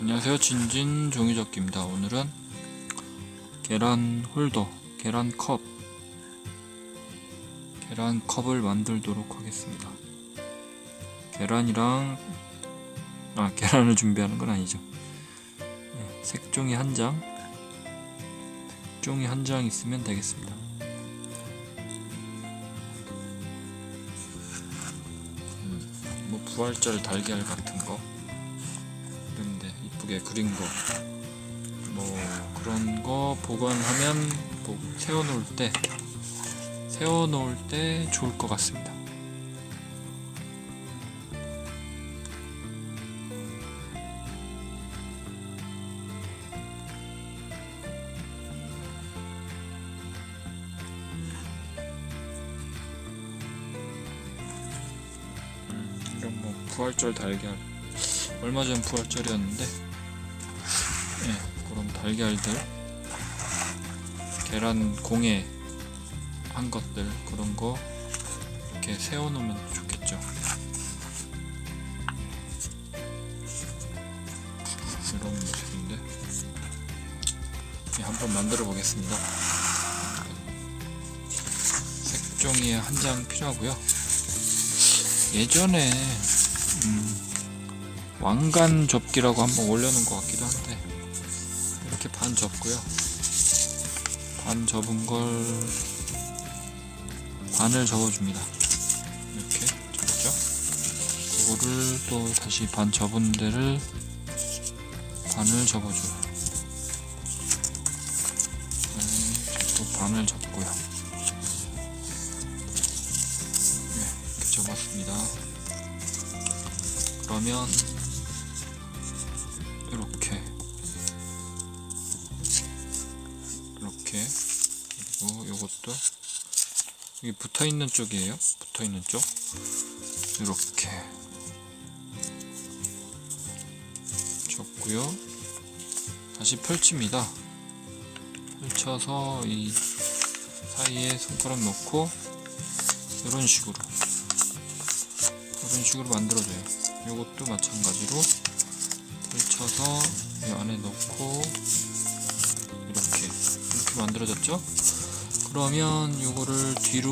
안녕하세요. 진진 종이접기입니다. 오늘은 계란 홀더, 계란 컵, 계란 컵을 만들도록 하겠습니다. 계란이랑 아 계란을 준비하는 건 아니죠. 네, 색종이 한 장, 종이 한 장 있으면 되겠습니다. 음, 뭐 부활절 달걀 같은 거. 이쁘게 그린 거. 뭐 그런 거 보관하면 뭐 세워놓을 때 세워놓을 때 좋을 것 같습니다. 음, 이런 뭐 부활절 달걀. 얼마 전 부활절이었는데 달걀들 계란 공예 한 것들 그런 거 이렇게 세워놓으면 좋겠죠. 이런 모습인데. 예, 한번 만들어 보겠습니다. 색종이 한 장 필요하고요. 예전에 음, 왕관 접기라고 한번 올려놓은 것 같기도 한데 이렇게 반 접고요. 반 접은 걸 반을 접어줍니다. 이렇게 접죠? 이거를 또 다시 반 접은 데를 반을 접어줘요. 네, 또 반을 접고요. 네, 이렇게 접었습니다. 그러면 이렇게 그리고 요것도 여기 붙어 있는 쪽이에요. 붙어 있는 쪽 이렇게 접고요. 다시 펼칩니다. 펼쳐서 이 사이에 손가락 넣고 이런 식으로 이런 식으로 만들어줘요. 요것도 마찬가지로 펼쳐서 이 안에 넣고 만들어졌죠? 그러면 요거를 뒤로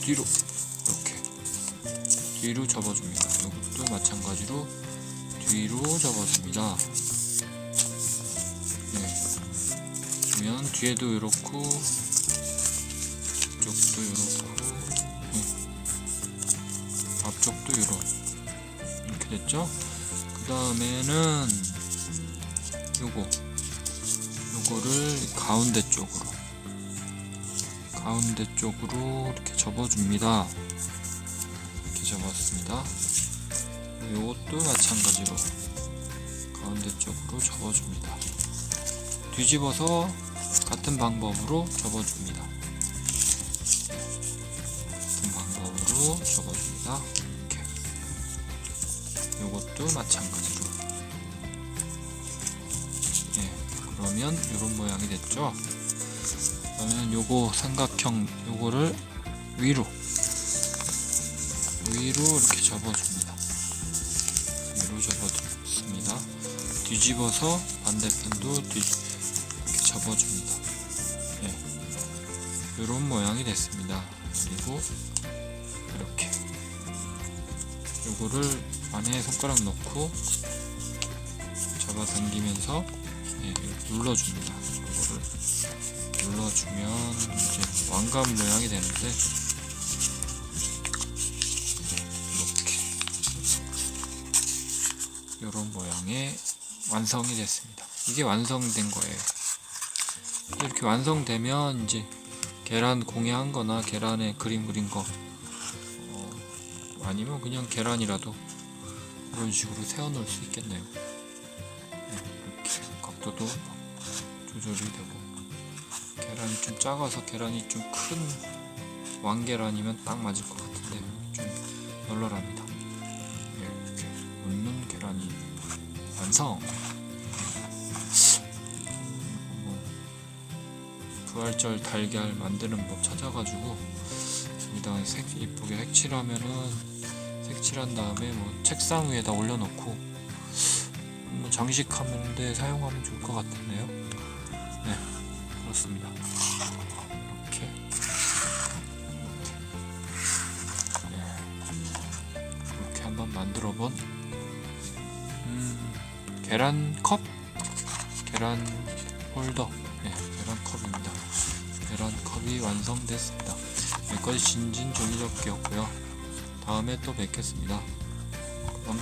뒤로 이렇게 뒤로 접어줍니다. 이것도 마찬가지로 뒤로 접어줍니다. 네. 그러면 뒤에도 이렇고 뒤쪽도 이렇고 네. 앞쪽도 이렇게 이렇게 됐죠? 그 다음에는 요거 요거를 가운데 쪽으로 가운데 쪽으로 이렇게 접어줍니다. 이렇게 접었습니다. 요것도 마찬가지로 가운데 쪽으로 접어줍니다. 뒤집어서 같은 방법으로 접어줍니다. 같은 방법으로 접어줍니다. 이렇게. 요것도 마찬가지로 그러면 이런 모양이 됐죠? 그러면 요거 삼각형 요거를 위로 위로 이렇게 접어줍니다. 위로 접어줍니다. 뒤집어서 반대편도 뒤 이렇게 접어줍니다. 예, 이런 모양이 됐습니다. 그리고 이렇게. 요거를 안에 손가락 넣고 잡아당기면서 예, 이렇게 눌러줍니다. 이거를 눌러주면 이제 왕관 모양이 되는데 이렇게 이런 모양의 완성이 됐습니다. 이게 완성된 거예요. 이렇게 완성되면 이제 계란 공예한 거나 계란에 그림 그린 거 어, 아니면 그냥 계란이라도 이런 식으로 세워 놓을 수 있겠네요. 각도도 조절이 되고 계란이 좀 작아서 계란이 좀 큰 왕계란이면 딱 맞을 것 같은데 좀 널널합니다. 네, 이렇게 웃는 계란이 완성. 뭐 부활절 달걀 만드는 법 찾아가지고 여기다가 색 이쁘게 색칠하면은 색칠한 다음에 뭐 책상 위에다 올려놓고 장식하는데 사용하면 좋을 것 같은데요. 네, 그렇습니다. 이렇게. 네, 이렇게 한번 만들어 본 음, 계란 컵, 계란 홀더, 네, 계란 컵입니다. 계란 컵이 완성됐습니다. 여기까지 진진 종이접기였고요. 다음에 또 뵙겠습니다. 그럼